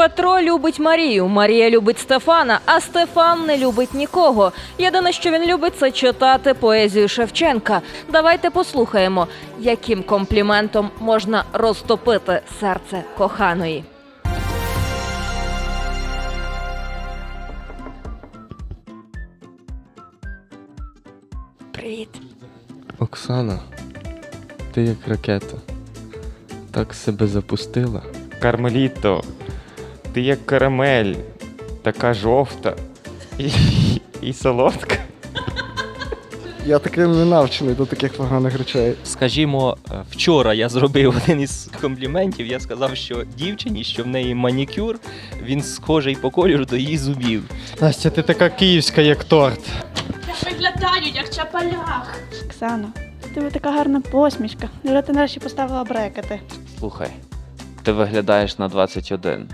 Петро любить Марію, Марія любить Стефана, а Стефан не любить нікого. Єдине, що він любить, це читати поезію Шевченка. Давайте послухаємо, яким компліментом можна розтопити серце коханої. Привіт. Оксана, ти як ракета. Так себе запустила. Кармеліто, ти як карамель, така жовта і, і солодка. Я таким не навчений до таких поганих речей. Скажімо, е, вчора я зробив один із компліментів. Я сказав, що дівчині, що в неї манікюр, він схожий по кольору до її зубів. Настя, ти така київська, як торт. Виглядають як чапалях. Оксано, в тебе така гарна посмішка. Невже ти нарешті поставила брекети? Слухай, ти виглядаєш на 21.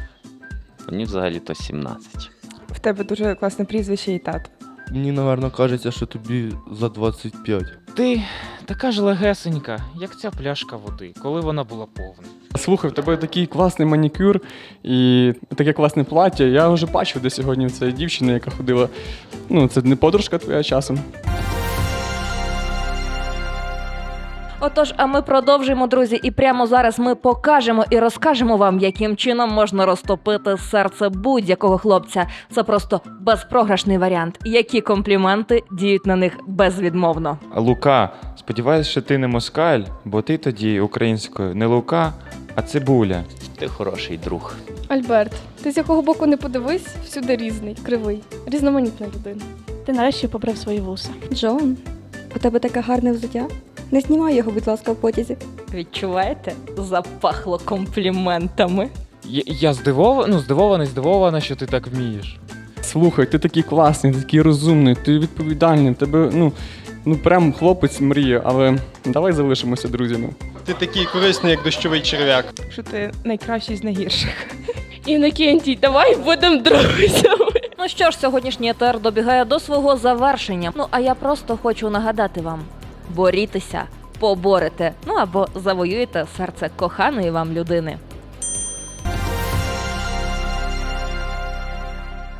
Мені взагалі-то 17. В тебе дуже класне прізвище і тато. Мені, напевно, кажеться, що тобі за 25. Ти така ж легесенька, як ця пляшка води, коли вона була повна. Слухай, в тебе такий класний манікюр і таке класне плаття. Я вже бачив де сьогодні це дівчина, яка ходила. Ну, це не подружка твоя часом. Отож, а ми продовжуємо, друзі, і прямо зараз ми покажемо і розкажемо вам, яким чином можна розтопити серце будь-якого хлопця. Це просто безпрограшний варіант. Які компліменти діють на них безвідмовно. Лука, сподіваюся, що ти не москаль, бо ти тоді українською не лука, а цибуля. Ти хороший друг. Альберт, ти з якого боку не подивись, всюди різний, кривий, різноманітна людина. Ти нарешті побрив свої вуса. Джон, у тебе таке гарне взуття. Не знімай його, будь ласка, в потязі. Відчуваєте? Запахло компліментами. Я, я здивований, ну здивований, здивована, що ти так вмієш. Слухай, ти такий класний, ти такий розумний, ти відповідальний, тебе, ну, ну прям хлопець мріє, але давай залишимося друзями. Ти такий корисний, як дощовий черв'як. Що ти найкращий з найгірших. Інокентій, давай будемо друзями. Ну що ж, сьогоднішній етер добігає до свого завершення. Ну а я просто хочу нагадати вам: борітеся, поборете, ну або завоюєте серце коханої вам людини.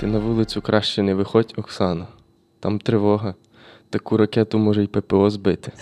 Ти на вулицю краще не виходь, Оксана. Там тривога. Таку ракету може й ППО збити.